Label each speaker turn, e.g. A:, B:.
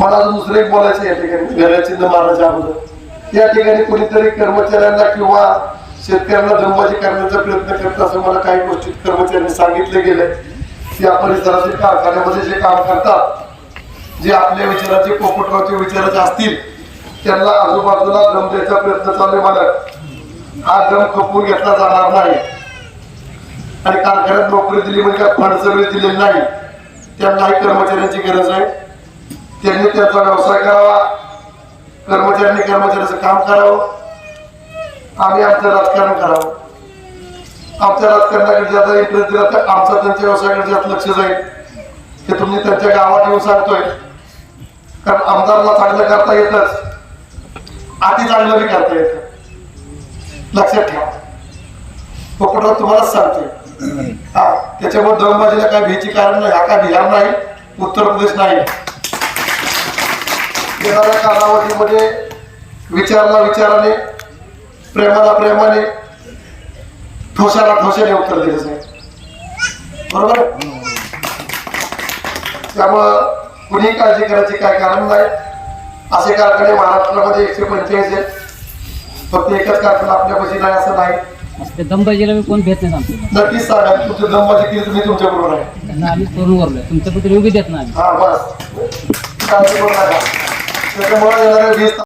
A: मला दुसरं एक बोलायचं या ठिकाणी घराचिन्ह मारायच्या अगोदर. या ठिकाणी कुणीतरी कर्मचाऱ्यांना किंवा शेतकऱ्यांना दंबाजी करण्याचा प्रयत्न करत असं मला काही गोष्टी कर्मचाऱ्यांनी सांगितले गेले. या परिसरातील कारखान्यामध्ये जे काम करतात जे आपल्या विचाराचे पोपटरावचे विचाराचे असतील त्यांना आजूबाजूला दम द्यायचा प्रयत्न चालू आहे मला. हा दम खपवून घेतला जाणार नाही. आणि कारखान्यात नोकरी दिली म्हणजे काय फंड सर्व्हिस दिलेली नाही. त्यांनाही कर्मचाऱ्यांची गरज आहे. त्यांनी त्यांचा व्यवसाय करावा. कर्मचाऱ्यांनी कर्मचाऱ्याचं काम करावं. आम्ही आमचं राजकारण करावं. आमच्या राजकारणाकडे ज्याचा इंटरेस्ट दिला तर आमचा त्यांच्या व्यवसायाकडे जास्त लक्ष जाईल हे तुम्ही त्यांच्या गावात येऊन सांगतोय. कारण आमदारला चांगलं करता येतच. आधी चांगलं बी करता येतं. लक्षात ठेवा. पोपटराव तुम्हालाच सांगतोय. हा त्याच्यामुळे दमबाजीला काय भीती कारण नाही हा काय बिहार नाही. उत्तर प्रदेश नाही. येणाऱ्या कालावधीमध्ये विचारला विचाराने प्रेमाला प्रेमाने ठोशाला ठोशाने उत्तर दिलं जाईल बरोबर? त्यामुळं कुणी काळजी करायची काय कारण नाही. असे कारखाने महाराष्ट्रामध्ये एकशे पंचेचाळीस आहेत. फक्त एकच कारखाना आपल्यापाशी नाही असं नाही.
B: ते दमबाजीला मी कोण भेट नाही
A: नक्कीच सांगा तुमची केली तुम्ही तुमच्या बरोबर आहे.
B: आम्ही करून वरलोय तुमच्या पत्र योग्य देत नाही
A: हा बस. काळजी करू नका. त्याच्यामुळे येणाऱ्या वीस